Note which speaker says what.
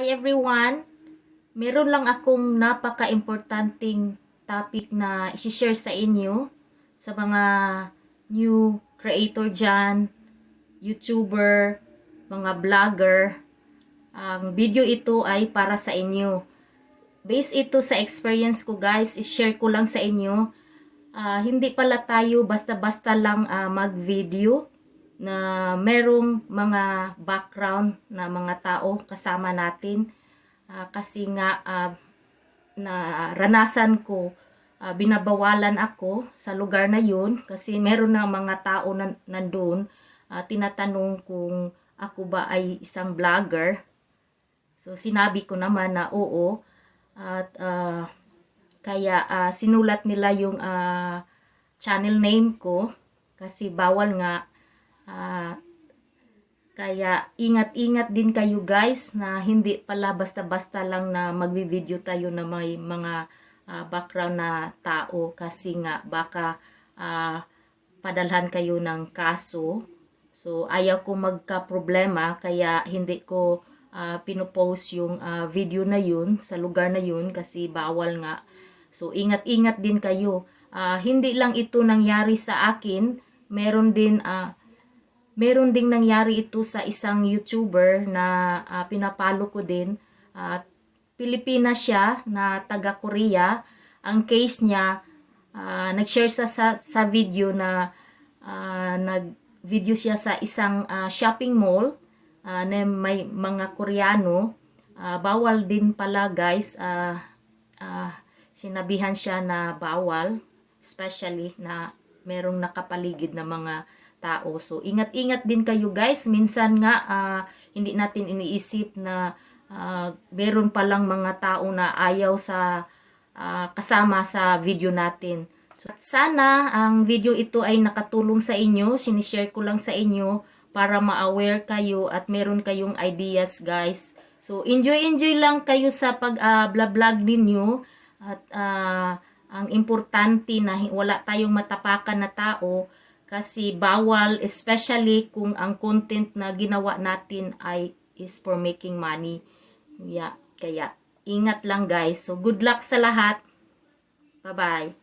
Speaker 1: Hi everyone! Meron lang akong napaka-importanting topic na isi-share sa inyo sa mga new creator dyan, YouTuber, mga vlogger. Ang video ito ay para sa inyo. Based ito sa experience ko guys, i-share ko lang sa inyo. Ah, hindi pala tayo basta-basta lang ah, mag-video na merong mga background na mga tao kasama natin. Ah, kasi nga ah, na ranasan ko, ah, binabawalan ako sa lugar na yun kasi meron na mga tao na nandun ah, tinatanong kung ako ba ay isang vlogger. So sinabi ko naman na oo at ah, kaya ah, sinulat nila yung ah, channel name ko kasi bawal nga Ah, kaya ingat-ingat din kayo guys na hindi pala basta-basta lang na magbi-video tayo na may mga ah, background na tao kasi nga baka ah, padalhan kayo ng kaso. So ayaw ko magka-problema kaya hindi ko ah, pinopost yung ah, video na yun sa lugar na yun kasi bawal nga. So ingat-ingat din kayo. Ah, hindi lang ito nangyari sa akin, meron din ah, meron ding nangyari ito sa isang YouTuber na ah, pinapalo ko din. At Pilipina siya na taga Korea. Ang case niya, ah, nag-share sa, sa, sa video na ah, nag-video siya sa isang ah, shopping mall ah, na may mga Koreano. Ah, bawal din pala guys. ah, ah, sinabihan siya na bawal. Especially na merong nakapaligid na mga tao. So, ingat-ingat din kayo guys. Minsan nga, ah, hindi natin iniisip na ah, meron palang mga tao na ayaw sa ah, kasama sa video natin. So, at sana ang video ito ay nakatulong sa inyo. Sinishare ko lang sa inyo para ma-aware kayo at meron kayong ideas guys. So, enjoy-enjoy lang kayo sa pag-vlog ninyo. At ah, ang importante na wala tayong matapakan na tao kasi bawal especially kung ang content na ginawa natin ay is for making money. Yeah, kaya ingat lang guys. So good luck sa lahat. Bye-bye.